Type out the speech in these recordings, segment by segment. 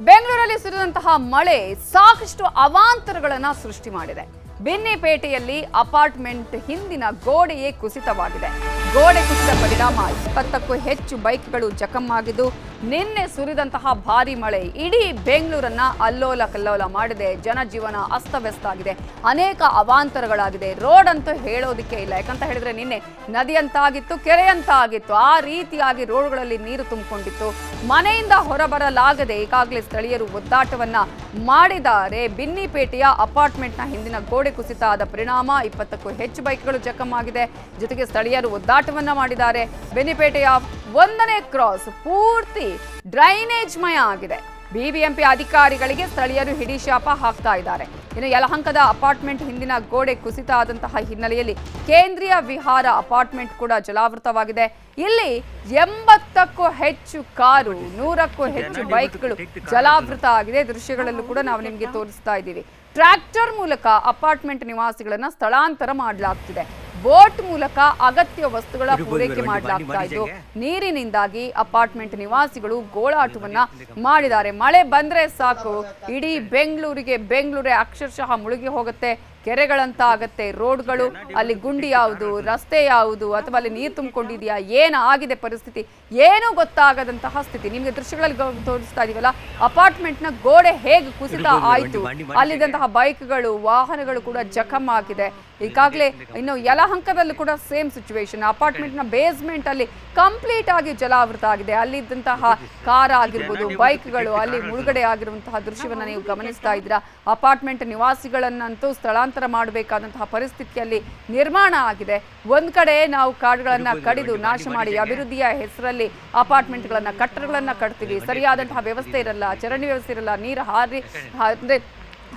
ಬೆಂಗಳೂರಲ್ಲಿ ಸುರಿದಂತಹ ಮಳೆ ಸಾಕಷ್ಟು ಅವಾಂತರಗಳನ್ನು ಸೃಷ್ಟಿ ಮಾಡಿದೆ. ಬೆನ್ನಿಪೇಟೆಯಲ್ಲಿ ಅಪಾರ್ಟ್ಮೆಂಟ್ ಹಿಂದಿನ ಗೋಡೆಯೇ ಕುಸಿತವಾಗಿದೆ. ಗೋಡೆ ಕುಸಿದ ಪರಿಣಾಮ. ಇಪ್ಪತ್ತಕ್ಕೂ ಹೆಚ್ಚು ಬೈಕ್ಗಳು ಜಖಮ್ಮಾಗಿದ್ದು ನಿನ್ನೆ ಸುರಿದಂತಹ ಭಾರಿ ಮಳೆ. ಇಡೀ ಬೆಂಗಳೂರನ್ನ ಅಲ್ಲೋಲ ಕಲ್ಲೋಲ ಮಾಡಿದೆ. ಜನಜೀವನ ಅಸ್ತವ್ಯಸ್ತ ಆಗಿದೆ. ಅನೇಕ ಅವಾಂತರಗಳಾಗಿದೆ. ರೋಡ್ ಅಂತೂ ಹೇಳೋದಿಕ್ಕೆ ಇಲ್ಲ. ಯಾಕಂತ ಹೇಳಿದ್ರೆ ನಿನ್ನೆ ನದಿಯಂತಾಗಿತ್ತು, ಕೆರೆಯಂತಾಗಿತ್ತು. ಆ ರೀತಿಯಾಗಿ ರೋಡ್ಗಳಲ್ಲಿ ನೀರು ತುಂಬಿಕೊಂಡಿತ್ತು. ಮನೆಯಿಂದ ಹೊರಬರಲಾಗದೆ ಈಗಾಗಲೇ ಸ್ಥಳೀಯರು ಒದ್ದಾಟವನ್ನ ಮಾಡಿದ್ದಾರೆ. ಬಿನ್ನಿಪೇಟೆಯ ಅಪಾರ್ಟ್ಮೆಂಟ್ನ ಹಿಂದಿನ ಗೋಡೆ ಕುಸಿತ ಆದ ಪರಿಣಾಮ, ಇಪ್ಪತ್ತಕ್ಕೂ ಹೆಚ್ಚು ಬೈಕ್ಗಳು ಜಖಮ್ಮಾಗಿದೆ ಜೊತೆಗೆ ಸ್ಥಳೀಯರು ಒದ್ದಾಟವನ್ನ ಮಾಡಿದ್ದಾರೆ. ಬೆನಿಪೇಟೆಯ ಒಂದನೇ ಕ್ರಾಸ್ ಪೂರ್ತಿ ಡ್ರೈನೇಜ್ ಮಯ ಆಗಿದೆ. ಬಿಬಿಎಂಪಿ ಅಧಿಕಾರಿಗಳಿಗೆ ಸ್ಥಳೀಯರು ಹಿಡಿಶಾಪ ಹಾಕ್ತಾ ಇದ್ದಾರೆ. ಇನ್ನು ಯಲಹಂಕದ ಅಪಾರ್ಟ್ಮೆಂಟ್ ಹಿಂದಿನ ಗೋಡೆ ಕುಸಿತ ಆದಂತಹ ಹಿನ್ನೆಲೆಯಲ್ಲಿ ಕೇಂದ್ರೀಯ ವಿಹಾರ ಅಪಾರ್ಟ್ಮೆಂಟ್ ಕೂಡ ಜಲಾವೃತವಾಗಿದೆ. ಇಲ್ಲಿ ಎಂಬತ್ತಕ್ಕೂ ಹೆಚ್ಚು ಕಾರು ನೂರಕ್ಕೂ ಹೆಚ್ಚು ಬೈಕ್ಗಳು ಜಲಾವೃತ ಆಗಿದೆ. ದೃಶ್ಯಗಳಲ್ಲೂ ಕೂಡ ನಾವು ನಿಮಗೆ ತೋರಿಸ್ತಾ ಇದ್ದೀವಿ. ಟ್ರ್ಯಾಕ್ಟರ್ ಮೂಲಕ ಅಪಾರ್ಟ್ಮೆಂಟ್ ನಿವಾಸಿಗಳನ್ನ ಸ್ಥಳಾಂತರ ಮಾಡಲಾಗ್ತಿದೆ. ಬೋಟ್ ಮೂಲಕ ಅಗತ್ಯ ವಸ್ತುಗಳ ಪೂರೈಕೆ ಮಾಡಲಾಗ್ತಾ ಇದ್ದು ನೀರಿನಿಂದಾಗಿ ಅಪಾರ್ಟ್ಮೆಂಟ್ ನಿವಾಸಿಗಳು ಗೋಳಾಟವನ್ನ ಮಾಡಿದ್ದಾರೆ. ಮಳೆ ಬಂದ್ರೆ ಸಾಕು. ಇಡೀ ಬೆಂಗಳೂರಿಗೆ ಬೆಂಗಳೂರೇ ಅಕ್ಷರಶಃ ಮುಳುಗಿ ಹೋಗುತ್ತೆ. ಕೆರೆಗಳಂತ ಆಗತ್ತೆ ರೋಡ್ಗಳು ಅಲ್ಲಿ ಗುಂಡಿ ಯಾವುದು ರಸ್ತೆ ಯಾವುದು ಅಥವಾ ಅಲ್ಲಿ ನೀರು ತುಂಬಿಕೊಂಡಿದೆಯಾ ಏನು ಆಗಿದೆ ಪರಿಸ್ಥಿತಿ ಏನೂ ಗೊತ್ತಾಗದಂತಹ ಸ್ಥಿತಿ. ನಿಮಗೆ ದೃಶ್ಯಗಳಲ್ಲಿ ತೋರಿಸ್ತಾ ಇದೀವಲ್ಲ ಅಪಾರ್ಟ್ಮೆಂಟ್ನ ಗೋಡೆ ಹೇಗೆ ಕುಸಿತ ಆಯಿತು. ಅಲ್ಲಿದ್ದಂತಹ ಬೈಕ್ಗಳು ವಾಹನಗಳು ಕೂಡ ಜಖಮ್ ಆಗಿದೆ. ಈಗಾಗಲೇ ಇನ್ನು ಯಲಹಂಕದಲ್ಲೂ ಕೂಡ ಸೇಮ್ ಸಿಚುವೇಶನ್ ಅಪಾರ್ಟ್ಮೆಂಟ್ನ ಬೇಸ್ಮೆಂಟ್ ಅಲ್ಲಿ ಕಂಪ್ಲೀಟ್ ಆಗಿ ಜಲಾವೃತ ಆಗಿದೆ. ಅಲ್ಲಿದ್ದಂತಹ ಕಾರ್ ಆಗಿರ್ಬೋದು ಬೈಕ್ಗಳು ಅಲ್ಲಿ ಮುಳುಗಡೆ ಆಗಿರುವಂತಹ ದೃಶ್ಯವನ್ನು ನೀವು ಗಮನಿಸ್ತಾ ಇದ್ದೀರಾ. ಅಪಾರ್ಟ್ಮೆಂಟ್ ನಿವಾಸಿಗಳನ್ನಂತೂ ಸ್ಥಳಾಂತರ ಮಾಡಬೇಕಾದಂತಹ ಪರಿಸ್ಥಿತಿಯಲ್ಲಿ ನಿರ್ಮಾಣ ಆಗಿದೆ. ಒಂದ್ ಕಡೆ ನಾವು ಕಾಡುಗಳನ್ನ ಕಡಿದು ನಾಶ ಮಾಡಿ ಅಭಿವೃದ್ಧಿಯ ಹೆಸರಲ್ಲಿ ಅಪಾರ್ಟ್ಮೆಂಟ್ಗಳನ್ನ ಕಟ್ಟಡಗಳನ್ನ ಕಟ್ತೀವಿ. ಸರಿಯಾದಂತಹ ವ್ಯವಸ್ಥೆ ಇರಲ್ಲ ಚರಂಡಿ ವ್ಯವಸ್ಥೆ ಇರಲ್ಲ ನೀರು ಹಾರಿ ಅಂದ್ರೆ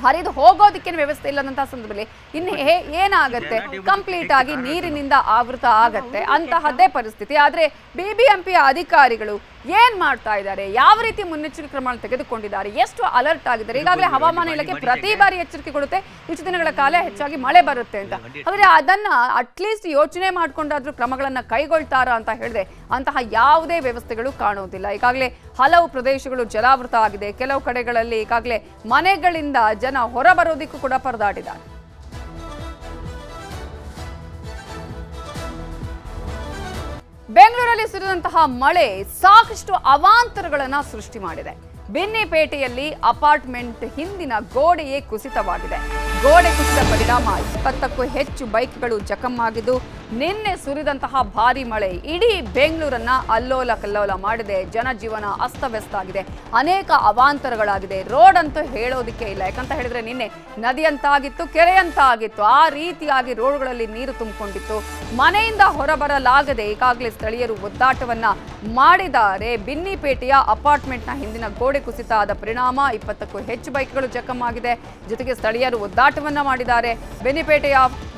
ಹರಿದು ಹೋಗೋದಕ್ಕೆ ವ್ಯವಸ್ಥೆ ಇಲ್ಲದಂತಹ ಸಂದರ್ಭದಲ್ಲಿ ಇನ್ನು ಏನಾಗುತ್ತೆ? ಏನಾಗತ್ತೆ ಕಂಪ್ಲೀಟ್ ಆಗಿ ನೀರಿನಿಂದ ಆವೃತ ಆಗತ್ತೆ. ಅಂತಹದ್ದೇ ಪರಿಸ್ಥಿತಿ. ಆದ್ರೆ ಬಿಬಿಎಂಪಿಯ ಅಧಿಕಾರಿಗಳು ಏನ್ ಮಾಡ್ತಾ ಇದ್ದಾರೆ? ಯಾವ ರೀತಿ ಮುನ್ನೆಚ್ಚರಿಕೆ ಕ್ರಮ ತೆಗೆದುಕೊಂಡಿದ್ದಾರೆ? ಎಷ್ಟು ಅಲರ್ಟ್ ಆಗಿದ್ದಾರೆ? ಈಗಾಗಲೇ ಹವಾಮಾನ ಇಲಾಖೆ ಪ್ರತಿ ಬಾರಿ ಎಚ್ಚರಿಕೆ ಕೊಡುತ್ತೆ. ಇಷ್ಟು ದಿನಗಳ ಕಾಲ ಹೆಚ್ಚಾಗಿ ಮಳೆ ಬರುತ್ತೆ ಅಂತ. ಆದ್ರೆ ಅದನ್ನ ಅಟ್ಲೀಸ್ಟ್ ಯೋಚನೆ ಮಾಡ್ಕೊಂಡಾದ್ರೂ ಕ್ರಮಗಳನ್ನ ಕೈಗೊಳ್ತಾರ ಅಂತ ಹೇಳಿದೆ ಅಂತಹ ಯಾವುದೇ ವ್ಯವಸ್ಥೆಗಳು ಕಾಣುವುದಿಲ್ಲ. ಈಗಾಗಲೇ ಹಲವು ಪ್ರದೇಶಗಳು ಜಲಾವೃತ ಆಗಿದೆ. ಕೆಲವು ಕಡೆಗಳಲ್ಲಿ ಈಗಾಗಲೇ ಮನೆಗಳಿಂದ ಜನ ಹೊರಬರೋದಿಕ್ಕೂ ಕೂಡ ಪರದಾಡಿದ್ದಾರೆ. ಬೆಂಗಳೂರಲ್ಲಿ ಸುರಿದಂತಹ ಮಳೆ ಸಾಕಷ್ಟು ಅವಾಂತರಗಳನ್ನು ಸೃಷ್ಟಿ ಮಾಡಿದೆ. ಬೆನ್ನಿಪೇಟೆಯಲ್ಲಿ ಅಪಾರ್ಟ್ಮೆಂಟ್ ಹಿಂದಿನ ಗೋಡೆಯೇ ಕುಸಿತವಾಗಿದೆ. ಗೋಡೆ ಕುಸಿದ ಪರಿಣಾಮ ಇಪ್ಪತ್ತಕ್ಕೂ ಹೆಚ್ಚು ಬೈಕ್ಗಳು ಜಖಮ್ಮಾಗಿದ್ದು ನಿನ್ನೆ ಸುರಿದಂತಹ ಭಾರಿ ಮಳೆ ಇಡೀ ಬೆಂಗಳೂರನ್ನ ಅಲ್ಲೋಲ ಕಲ್ಲೋಲ ಮಾಡಿದೆ. ಜನಜೀವನ ಅಸ್ತವ್ಯಸ್ತ ಆಗಿದೆ. ಅನೇಕ ಅವಾಂತರಗಳಾಗಿದೆ. ರೋಡ್ ಅಂತೂ ಹೇಳೋದಿಕ್ಕೆ ಇಲ್ಲ. ಯಾಕಂತ ಹೇಳಿದ್ರೆ ನಿನ್ನೆ ನದಿಯಂತಾಗಿತ್ತು, ಕೆರೆಯಂತಾಗಿತ್ತು. ಆ ರೀತಿಯಾಗಿ ರೋಡ್ಗಳಲ್ಲಿ ನೀರು ತುಂಬಿಕೊಂಡಿತ್ತು. ಮನೆಯಿಂದ ಹೊರಬರಲಾಗದೆ ಈಗಾಗಲೇ ಸ್ಥಳೀಯರು ಒದ್ದಾಟವನ್ನ ಮಾಡಿದ್ದಾರೆ. ಬಿನ್ನಿಪೇಟೆಯ ಅಪಾರ್ಟ್ಮೆಂಟ್ನ ಹಿಂದಿನ ಗೋಡೆ ಕುಸಿತ ಆದ ಪರಿಣಾಮ ಇಪ್ಪತ್ತಕ್ಕೂ ಹೆಚ್ಚು ಬೈಕ್ಗಳು ಜಖಮ್ಮಾಗಿದೆ ಜೊತೆಗೆ ಸ್ಥಳೀಯರು ಒದ್ದಾಟವನ್ನ ಮಾಡಿದ್ದಾರೆ. ಬೆನ್ನಿಪೇಟೆಯ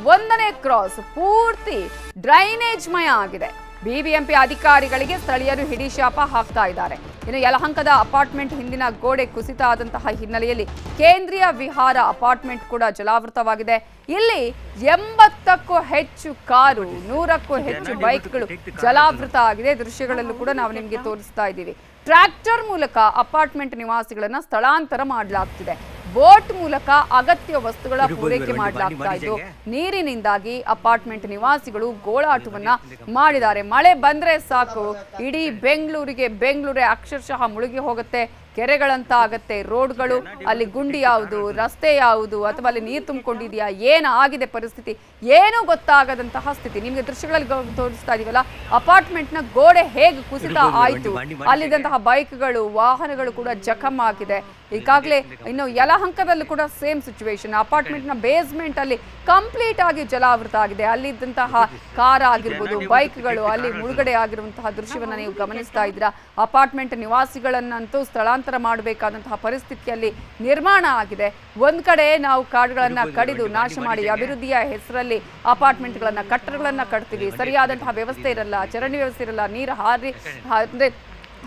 ಒಂದನೇ ಕ್ರಾಸ್ ಪೂರ್ತಿ ಡ್ರೈನೇಜ್ ಮಯ ಆಗಿದೆ. ಬಿಬಿಎಂಪಿ ಅಧಿಕಾರಿಗಳಿಗೆ ಸ್ಥಳೀಯರು ಹಿಡಿ ಶಾಪ ಹಾಕ್ತಾ ಇದ್ದಾರೆ. ಇನ್ನು ಯಲಹಂಕದ ಅಪಾರ್ಟ್ಮೆಂಟ್ ಹಿಂದಿನ ಗೋಡೆ ಕುಸಿತ ಆದಂತಹ ಹಿನ್ನೆಲೆಯಲ್ಲಿ ಕೇಂದ್ರೀಯ ವಿಹಾರ ಅಪಾರ್ಟ್ಮೆಂಟ್ ಕೂಡ ಜಲಾವೃತವಾಗಿದೆ. ಇಲ್ಲಿ ಎಂಬತ್ತಕ್ಕೂ ಹೆಚ್ಚು ಕಾರು, ನೂರಕ್ಕೂ ಹೆಚ್ಚು ಬೈಕ್ಗಳು ಜಲಾವೃತ ಆಗಿದೆ. ದೃಶ್ಯಗಳಲ್ಲೂ ಕೂಡ ನಾವು ನಿಮಗೆ ತೋರಿಸ್ತಾ ಇದ್ದೀವಿ. ಟ್ರ್ಯಾಕ್ಟರ್ ಮೂಲಕ ಅಪಾರ್ಟ್ಮೆಂಟ್ ನಿವಾಸಿಗಳನ್ನ ಸ್ಥಳಾಂತರ ಮಾಡಲಾಗ್ತಿದೆ. ಬೋಟ್ ಮೂಲಕ ಅಗತ್ಯ ವಸ್ತುಗಳ ಪೂರೈಕೆ ಮಾಡಲಾಗ್ತಾ ಇದ್ದು ನೀರಿನಿಂದಾಗಿ ಅಪಾರ್ಟ್ಮೆಂಟ್ ನಿವಾಸಿಗಳು ಗೋಳಾಟವನ್ನ ಮಾಡಿದ್ದಾರೆ. ಮಳೆ ಬಂದ್ರೆ ಸಾಕು. ಇಡೀ ಬೆಂಗಳೂರಿಗೆ ಬೆಂಗಳೂರೇ ಅಕ್ಷರಶಃ ಮುಳುಗಿ ಹೋಗುತ್ತೆ. ಕೆರೆಗಳಂತ ಆಗತ್ತೆ ರೋಡ್ಗಳು ಅಲ್ಲಿ ಗುಂಡಿ ಯಾವುದು ರಸ್ತೆ ಯಾವುದು ಅಥವಾ ಅಲ್ಲಿ ನೀರು ತುಂಬಿಕೊಂಡಿದೆಯಾ ಏನು ಆಗಿದೆ ಪರಿಸ್ಥಿತಿ ಏನೂ ಗೊತ್ತಾಗದಂತಹ ಸ್ಥಿತಿ. ನಿಮಗೆ ದೃಶ್ಯಗಳಲ್ಲಿ ತೋರಿಸ್ತಾ ಇದೀವಲ್ಲ ಅಪಾರ್ಟ್ಮೆಂಟ್ನ ಗೋಡೆ ಹೇಗೆ ಕುಸಿತ ಆಯಿತು. ಅಲ್ಲಿದ್ದಂತಹ ಬೈಕ್ಗಳು ವಾಹನಗಳು ಕೂಡ ಜಖಮ್ ಆಗಿದೆ. ಈಗಾಗಲೇ ಇನ್ನು ಯಲಹಂಕದಲ್ಲೂ ಕೂಡ ಸೇಮ್ ಸಿಚುವೇಶನ್ ಅಪಾರ್ಟ್ಮೆಂಟ್ನ ಬೇಸ್ಮೆಂಟ್ ಅಲ್ಲಿ ಕಂಪ್ಲೀಟ್ ಆಗಿ ಜಲಾವೃತ ಆಗಿದೆ. ಅಲ್ಲಿದ್ದಂತಹ ಕಾರ್ ಆಗಿರ್ಬೋದು ಬೈಕ್ಗಳು ಅಲ್ಲಿ ಮುಳುಗಡೆ ಆಗಿರುವಂತಹ ದೃಶ್ಯವನ್ನು ನೀವು ಗಮನಿಸ್ತಾ ಇದ್ದೀರಾ. ಅಪಾರ್ಟ್ಮೆಂಟ್ ನಿವಾಸಿಗಳನ್ನಂತೂ ಸ್ಥಳಾಂತರ ಮಾಡಬೇಕಾದಂತಹ ಪರಿಸ್ಥಿತಿಯಲ್ಲಿ ನಿರ್ಮಾಣ ಆಗಿದೆ. ಒಂದ್ ಕಡೆ ನಾವು ಕಾಡುಗಳನ್ನ ಕಡಿದು ನಾಶ ಮಾಡಿ ಅಭಿವೃದ್ಧಿಯ ಹೆಸರಲ್ಲಿ ಅಪಾರ್ಟ್ಮೆಂಟ್ಗಳನ್ನ ಕಟ್ಟಡಗಳನ್ನ ಕಟ್ತೀವಿ. ಸರಿಯಾದಂತಹ ವ್ಯವಸ್ಥೆ ಇರಲ್ಲ ಚರಂಡಿ ವ್ಯವಸ್ಥೆ ಇರಲ್ಲ ನೀರು ಹಾರಿ ಅಂದ್ರೆ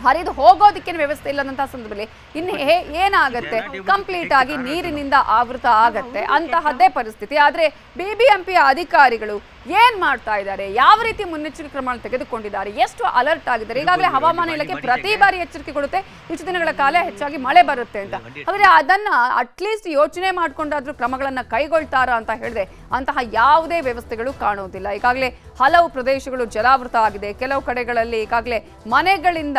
ಹರಿದು ಹೋಗೋದಕ್ಕೆ ವ್ಯವಸ್ಥೆ ಇಲ್ಲದಂತಹ ಸಂದರ್ಭದಲ್ಲಿ ಇನ್ನು ಏನಾಗುತ್ತೆ? ಏನಾಗತ್ತೆ ಕಂಪ್ಲೀಟ್ ಆಗಿ ನೀರಿನಿಂದ ಆವೃತ ಆಗತ್ತೆ ಅಂತಹದ್ದೇ ಪರಿಸ್ಥಿತಿ. ಆದ್ರೆ ಬಿಬಿಎಂಪಿ ಅಧಿಕಾರಿಗಳು ಏನ್ ಮಾಡ್ತಾ ಇದ್ದಾರೆ? ಯಾವ ರೀತಿ ಮುನ್ನೆಚ್ಚರಿಕೆ ಕ್ರಮ ತೆಗೆದುಕೊಂಡಿದ್ದಾರೆ? ಎಷ್ಟು ಅಲರ್ಟ್ ಆಗಿದ್ದಾರೆ? ಈಗಾಗಲೇ ಹವಾಮಾನ ಇಲಾಖೆ ಪ್ರತಿ ಬಾರಿ ಎಚ್ಚರಿಕೆ ಕೊಡುತ್ತೆ. ಇಷ್ಟು ದಿನಗಳ ಕಾಲ ಹೆಚ್ಚಾಗಿ ಮಳೆ ಬರುತ್ತೆ ಅಂತ. ಆದ್ರೆ ಅದನ್ನ ಅಟ್ಲೀಸ್ಟ್ ಯೋಚನೆ ಮಾಡ್ಕೊಂಡಾದ್ರೂ ಕ್ರಮಗಳನ್ನ ಕೈಗೊಳ್ತಾರಾ ಅಂತ ಹೇಳಿದ್ರೆ ಅಂತಹ ಯಾವುದೇ ವ್ಯವಸ್ಥೆಗಳು ಕಾಣುವುದಿಲ್ಲ ಈಗಾಗಲೇ ಹಲವು ಪ್ರದೇಶಗಳು ಜಲಾವೃತ ಆಗಿದೆ. ಕೆಲವು ಕಡೆಗಳಲ್ಲಿ ಈಗಾಗಲೇ ಮನೆಗಳಿಂದ